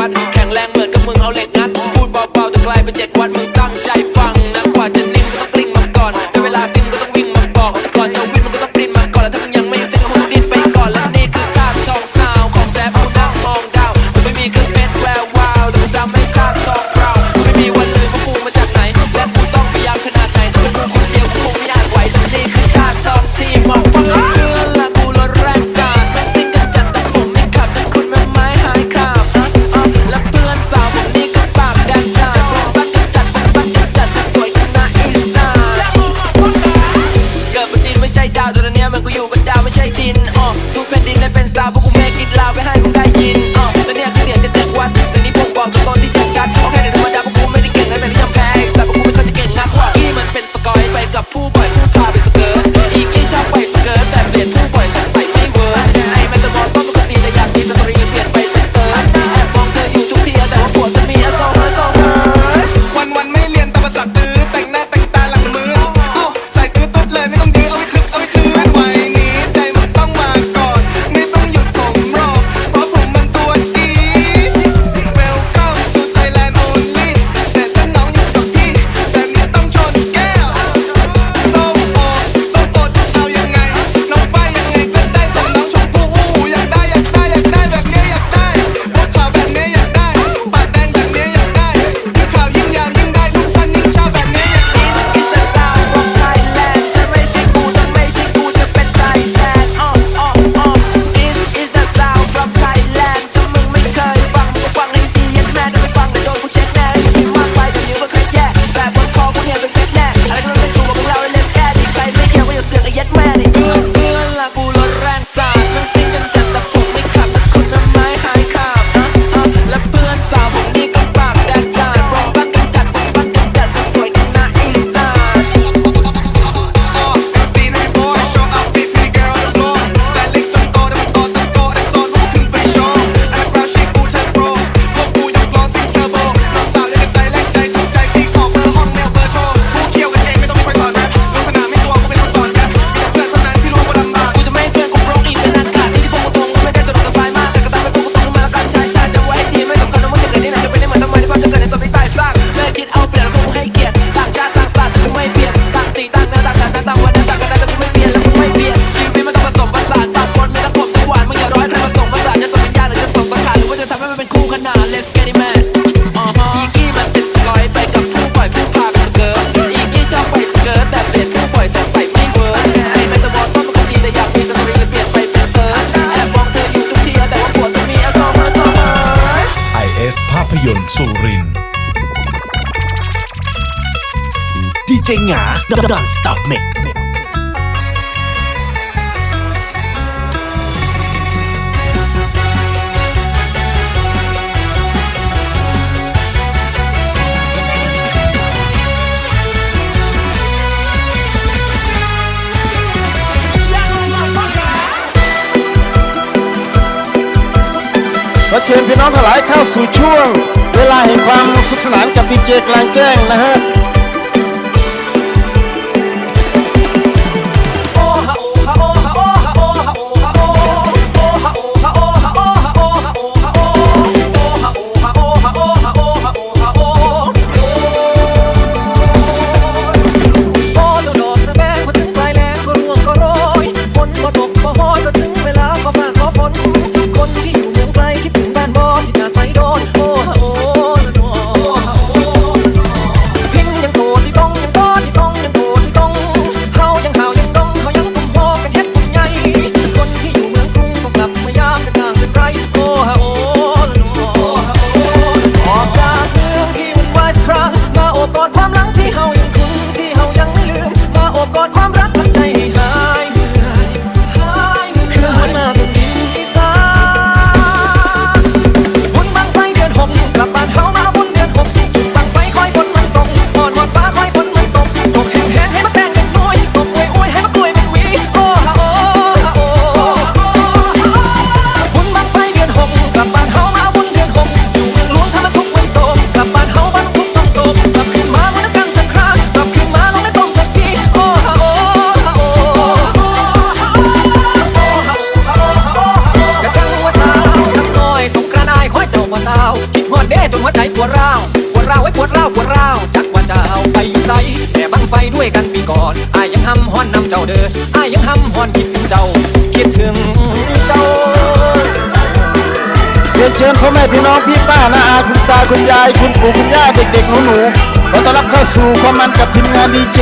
ฟัด แข็งแรงเหมือนกับมึงเอาเหล็กงัด พูดเบาๆจะไกลายเป็นเจ็ดวันมึงตั้งใจฟัง จหงาดอนสต็อปเมกขอเชิญพี่น้องทั้งหลายเข้าสู่ช่วง เวลาแห่งความสุขสนานกับดีเจกลางแจ้งนะฮะ อนนำเจ้าเด้ออายยังห้ำฮอนคิดถึงเจ้า คิดถึงเจ้าเรียนเชิญพ่อแม่พี่น้องพี่ป้านาอาคุณตาคุณยายคุณปู่คุณย่าเด็กๆหนูหนูขอต้อนรับเข้าสู่ความมันกับทีมงานดีเจ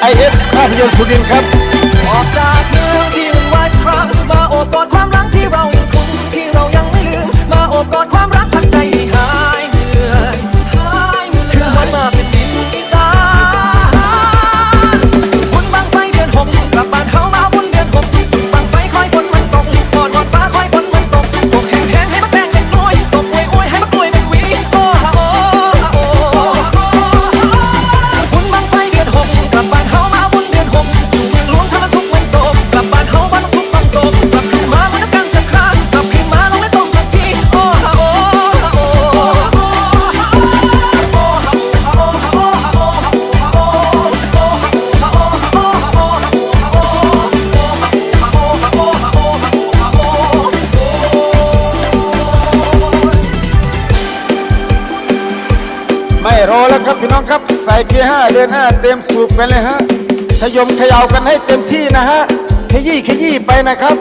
ไอเอสภาพยนตร์สุรินทร์ครับออกจากเมืองที่วุ่นวายสัครั้งมาโอบกอดความรักที่เรายังคงที่เรายังไม่ลืมมาโอบกอดความ พี่น้องครับ ใส่เกียร์ห้าเดินห้าเต็มสูบกันเลยฮะขยมขยาวกันให้เต็มที่นะฮะขยี้ขยี้ไปนะครับ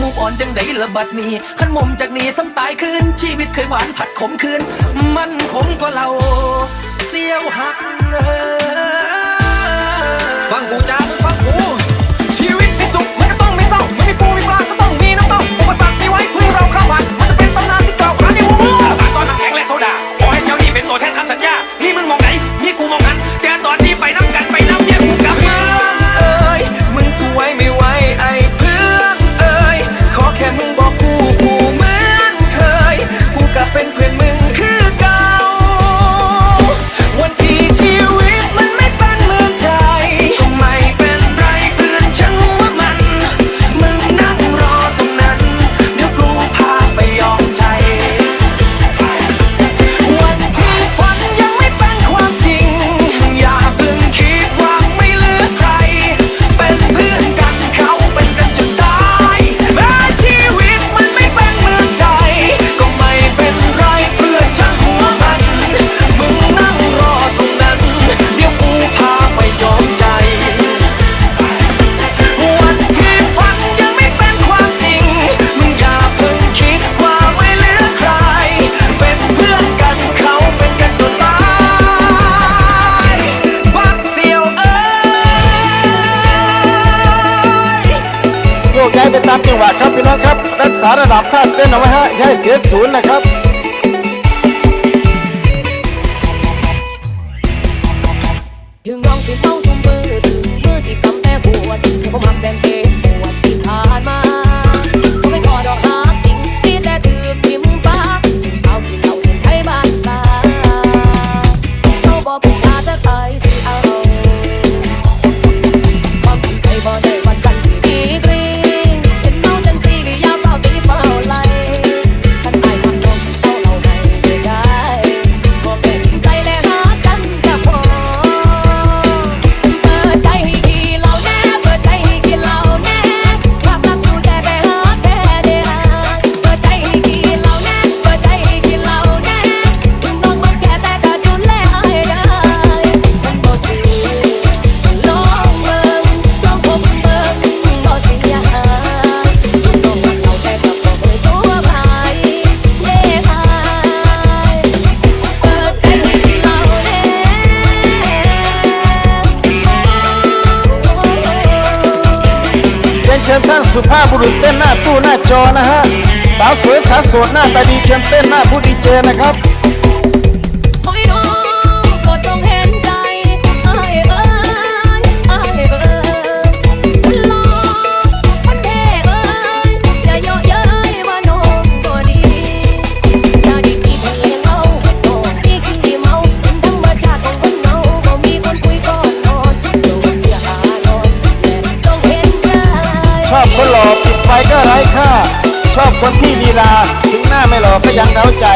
มูอ่อนจังไดละบัดนี้ขันมุมจากนี้ซ้ำตายคืนชีวิตเคยหวานผัดขมคืน มันขมกว่าเราเสี้ยวหัก ฟังกูจ้า ย้ายไปตามจังหวะครับพี่น้องครับ รักษาระดับท่าเต้นเอาไว้ฮะย้ายเสียศูนย์นะครับ สุภาพบุรุษเต้นหน้าตู้หน้าจอนะฮะ สาวสวยสาวโสดหน้าตาดีเข้มเต้นหน้าผู้ดีเจนะครับ ล่อปิดไฟก็ไร้ค่า ชอบคนที่ลีลา ถึงหน้าไม่หล่อก็ยังเร้าใจ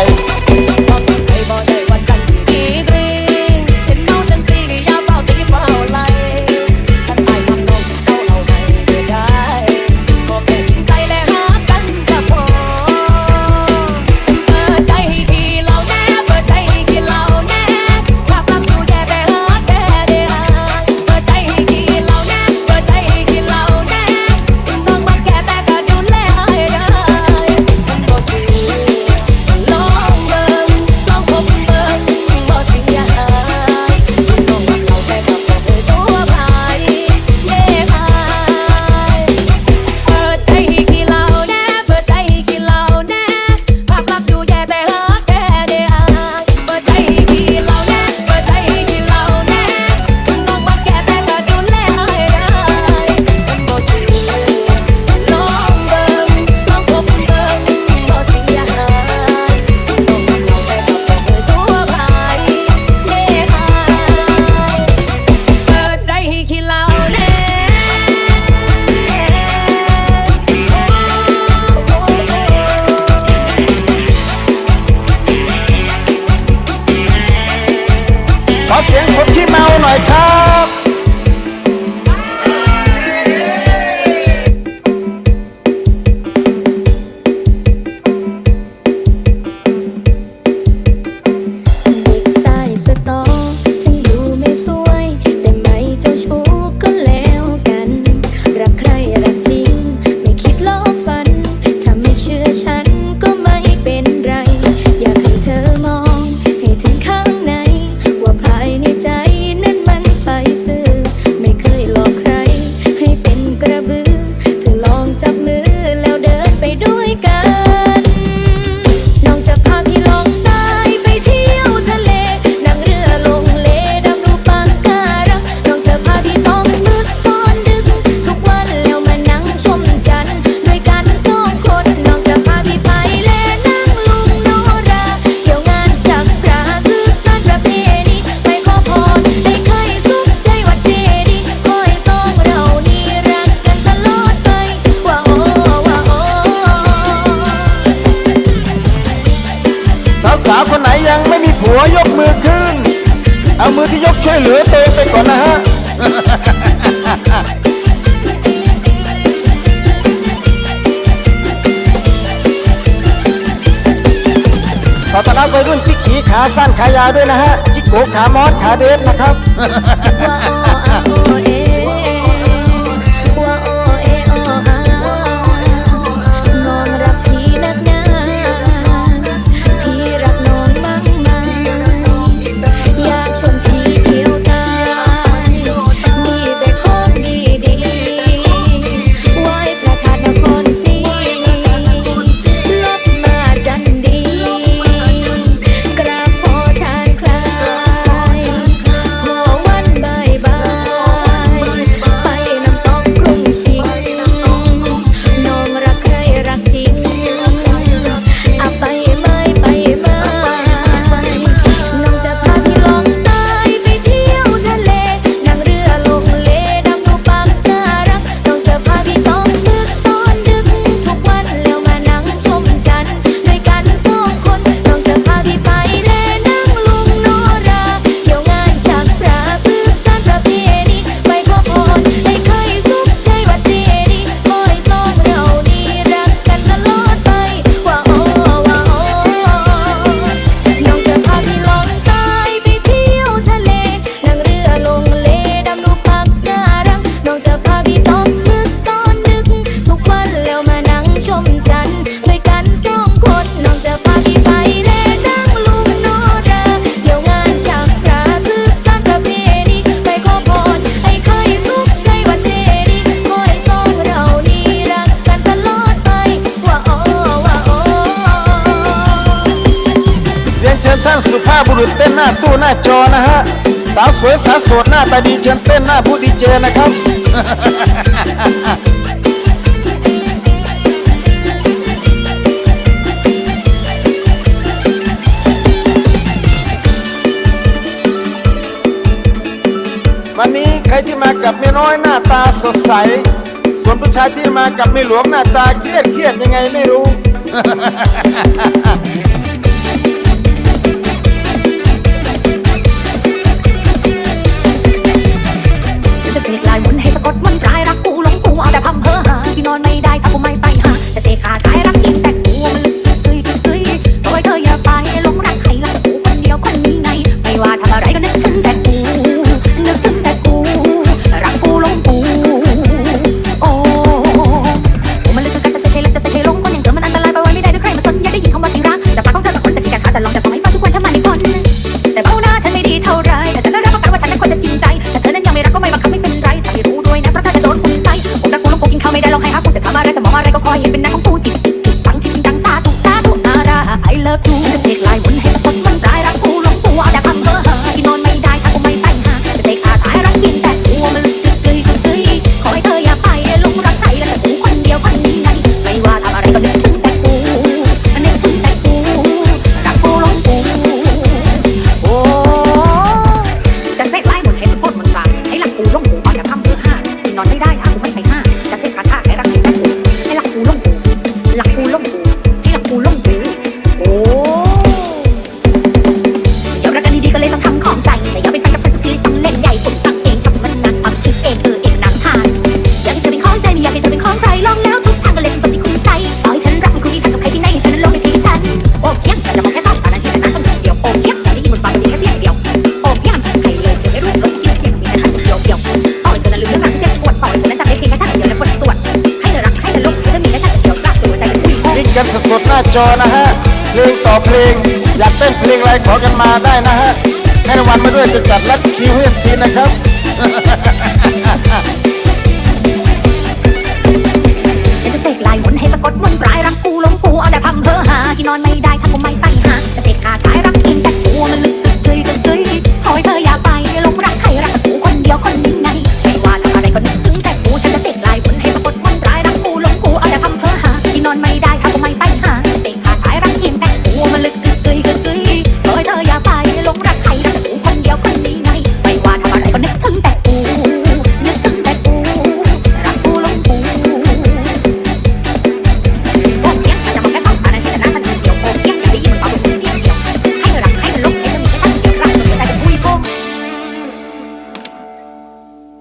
าวคนไหนยังไม่มีผัวยกมือขึ้น เอามือที่ยกช่วยเหลือตัวไปก่อนนะฮะ ขอต้อนรับวัยรุ่นจิกขีขาสั้นขายาวด้วยนะฮะ จิกโกขามอสขาเดฟนะครับ บุรุษเต้นหน้าตู้หน้าจอนะฮะ สาวสวยสาวโสดหน้าตาดีเชิญเต้นหน้าผู้ดีเจนะครับ วันนี้ใครที่มากับไม่น้อยหน้าตาสดใส ส่วนผู้ชายที่มากับไม่หลวงหน้าตาเครียดเครียดยังไงไม่รู้ โชว์นะฮะเพลงต่อเพลง อยากเต้นเพลงอะไรขอกันมาได้นะฮะให้รางวัลมาด้วยจะจัดรัดคิวให้ทีนะครับฉันจะเสกลายมนให้สะกดมนต์ร้ายรักกูหลงกูเอาแต่พังเพ้อหาที่นอนไม่ได้ถ้ากูไม่ไปหาจะเสกขาขายรัก